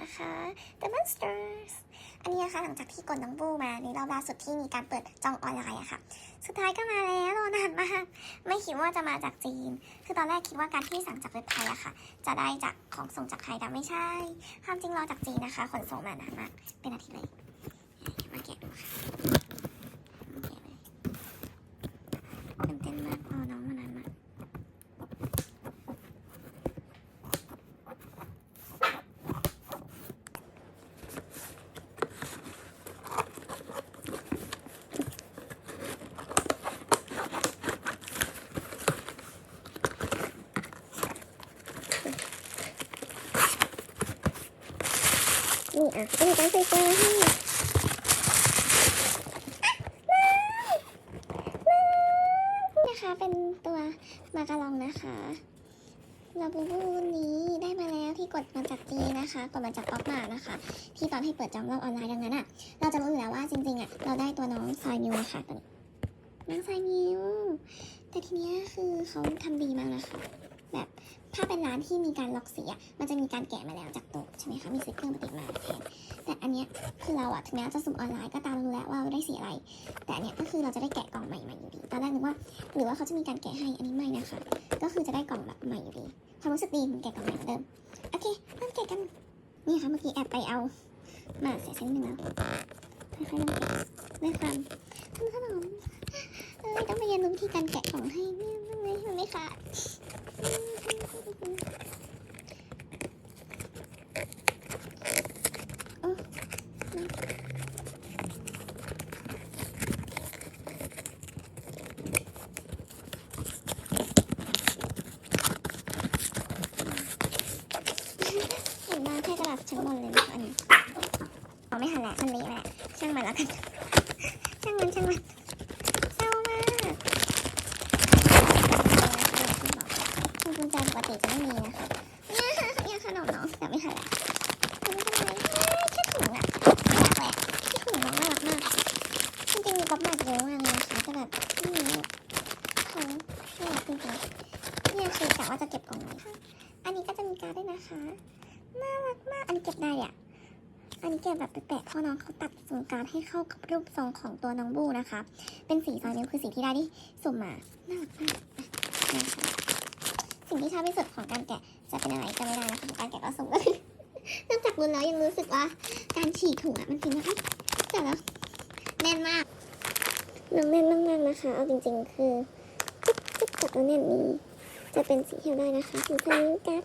นะคะ The Monsters อันนี้นะคะหลังจากที่กดน้องบูมาในรอบล่าสุดที่มีการเปิดจองออนไลน์อะค่ะ สุดท้ายก็มาแล้วรอนานมากไม่คิดว่าจะมาจากจีน คือตอนแรกคิดว่าการที่สั่งจากเว็บไทยอะค่ะ จะได้จากของส่งจากไทยแต่ไม่ใช่ ความจริงรอจากจีนนะคะ ขนส่งมานานมากเป็นอาทิตย์เลยมาแกะดูค่ะมาแกะเลยตื่นเต้นมากรอน้องมานานมาก นี่อะอุปการณ์ไฟฟ้าให้นะคะเป็นตัวมาการองนะคะลาบูบูนี้ได้มาแล้วที่กดมาจากจีนะคะ กดมาจากป๊อปมานะคะ ที่ตอนให้เปิดจองรอบออนไลน์ดังนั้นอะ เราจะรู้อยู่แล้วว่าจริงๆอะเราได้ตัวน้องซายมิวนะคะตัวนี้น้องซายมิวแต่ทีเนี้ยคือเขาทำดีมากนะคะ แบบถ้าเป็นร้านที่มีการล็อกสีอะมันจะมีการแกะมาแล้วจากโต๊ะใช่ไหมคะมีสติ๊กเกอร์มาติดมาแทนแต่อันเนี้ยคือเราอะถึงแม้จะสุ่มออนไลน์ก็ตามรู้แล้วว่าได้สีอะไร แต่อันเนี้ยก็คือเราจะได้แกะกล่องใหม่มาอยู่ดีตอนแรกนึกว่าหรือว่าเขาจะมีการแกะให้อันนี้ไม่นะคะ ก็คือจะได้กล่องแบบใหม่อยู่ดีความรู้สึกดีมือนแกะกล่องใหม่เหมือนเดิมโอเคเริ่มแกะกันนี่ค่ะเมื่อกี้แอบไปเอามาเสียเส้นหนึ่งแล้วค่อยๆเริ่มแกะด้วยความทนุถนมเอ้ยต้องไปเรียนรู้วิธีการแกะกล่องให้เนี่ย ไม่มันไม่ขาดเห็นมาแค่กระดาษชั้นบนเลยนะอันนี้เอาไม่ทันแล้วมันเละแหละช่างมันแล้วกัน ช่างมันช่างมันเศร้ามากคือ กุญแจะไม่มีนะคะเนี่ยเนี่ยขนมน้องแต่ไม่ทันแล้วมันเป็นอะไรแค่ถุงอะแปลกๆที่ถุงน้องน่ารักมากจริงๆมีก๊อปมาเยอะมากเลยนะคะแต่แบบไม่รู้เขาน่ารักจริงๆเนี่ยคือกะว่าจะเก็บกล่องไว้ค่ะอันนี้ก็จะมีการ์ดด้วยนะคะน่ารักมากอันนี้เก็บได้อะอันนี้เก็บแบบแปลกๆเพราะน้องเขาตัดทรงการให้เข้ากับรูปทรงของตัวน้องบูนะคะ เป็นสีซอยนิ้วคือสีที่ได้ที่สุ่มมาน่ารักมาก สิ่งที่ชอบที่สุดของการแกะจะเป็นอะไรจะไม่ได้นะคะการแกะก็สุ่มก็คือนอกจากรุนแล้วยังรู้สึกว่าการฉีกถุงอะมันจริงนะแต่แล้วแน่นมากน้องแน่นมากๆนะคะ เอาจริงๆ คือจุ๊บจุ๊บกับน้องแน่นนี้จะเป็นสีที่เราได้นะคะสีซอยนิ้วกัด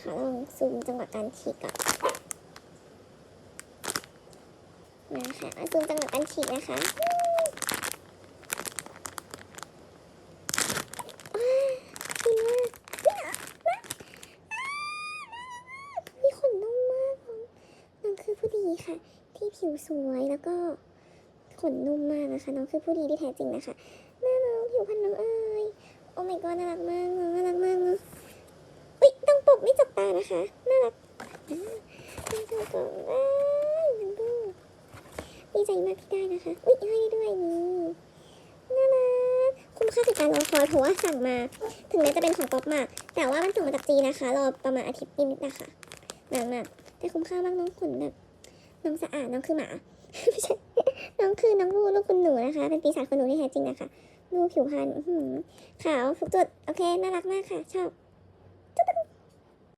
ขอลองซูมจังหวะการฉีกก่อนนะคะซูมจังหวะการฉีกนะคะว้าวดีมากมีขนนุ่มมากน้องีค่ะ ที่ผิวสวยแล้วก็ขนนุ่มมากนะคะน้องคือผู้ดีที่แท้จริงนะคะหน้าน้องผิวพรรณน้องเอ้ยโอ้ my god น่ารักมากน้องน่ารักมากเนอะอุ๊ยต้องปกไม่จับตานะคะน่ารักน่ารักก่อนว้าวดูดีใจมากที่ได้นะคะอุ๊ยให้ด้วยนี่น่ารักคุ้มค่ากับการรอคอยเพราะว่าสั่งมา ถึงแม้จะเป็นของป๊อปมาก แต่ว่ามันส่งมาจากจีนนะคะรอประมาณอาทิตย์นิดนะคะนานมากแต่คุ้มค่ามากน้องขนแบบ น้องสะอาดน้องคือหมาไม่ใช่น้องคือน้องวูลูกคุณหนูนะคะ เป็นปีศาจคุณหนูที่แท้จริงนะคะดูผิวพรรณขาวทุกจุดโอเคน่ารักมากค่ะ ชอบ